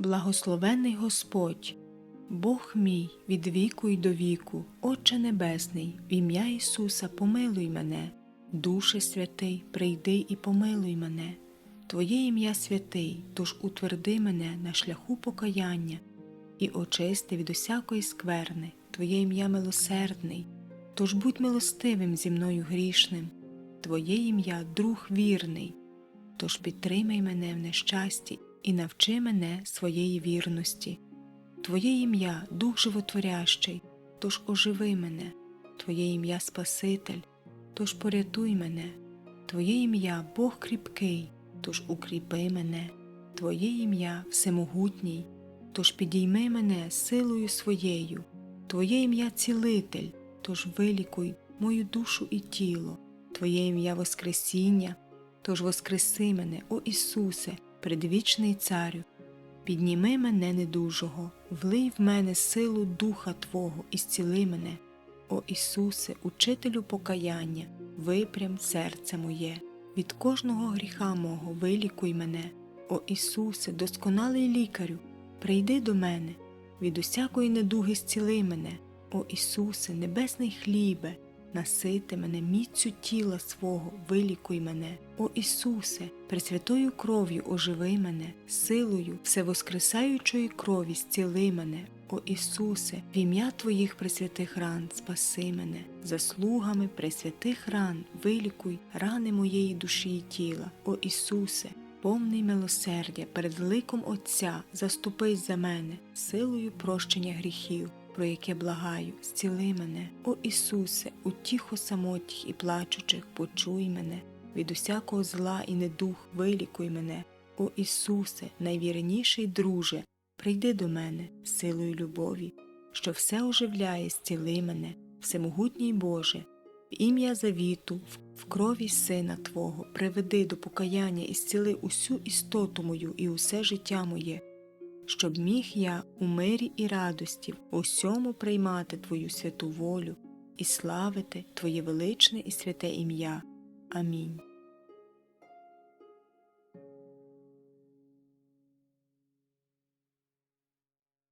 Благословений Господь, Бог мій від віку й до віку, Отче Небесний, в ім'я Ісуса помилуй мене, Душе святий, прийди і помилуй мене. Твоє ім'я святий, тож утверди мене на шляху покаяння і очисти від усякої скверни, Твоє ім'я милосердний, тож будь милостивим зі мною грішним, Твоє ім'я друг вірний, тож підтримай мене в нещасті і навчи мене своєї вірності. Твоє ім'я Дух животворящий, тож оживи мене, Твоє ім'я Спаситель, тож порятуй мене, Твоє ім'я Бог кріпкий, тож укріпи мене, Твоє ім'я Всемогутній, тож підійми мене силою своєю, Твоє ім'я Цілитель, тож вилікуй мою душу і тіло, Твоє ім'я Воскресіння, тож воскреси мене, о Ісусе, предвічний Царю, підніми мене недужого, влий в мене силу Духа Твого і зціли мене, о Ісусе, учителю покаяння, випрям серце моє, від кожного гріха мого вилікуй мене, о Ісусе, досконалий лікарю, прийди до мене, від усякої недуги зціли мене, о Ісусе, небесний хлібе, насити мене міцю тіла свого, вилікуй мене, о Ісусе, пресвятою кров'ю оживи мене, силою всевоскресаючої крові зціли мене, о Ісусе, в ім'я Твоїх пресвятих ран спаси мене, заслугами пресвятих ран вилікуй рани моєї душі і тіла, о Ісусе, повний милосердя перед ликом Отця, заступись за мене, силою прощення гріхів, про яке благаю, зціли мене, о Ісусе, утіхо самотіх і плачучих, почуй мене, від усякого зла і недух вилікуй мене, о Ісусе, найвірніший друже, прийди до мене силою любові, що все оживляє, зціли мене, всемогутній Боже, в ім'я завіту, в- крові Сина Твого, приведи до покаяння і зціли усю істоту мою і усе життя моє, щоб міг я у мирі і радості усьому приймати Твою святу волю і славити Твоє величне і святе ім'я. Амінь.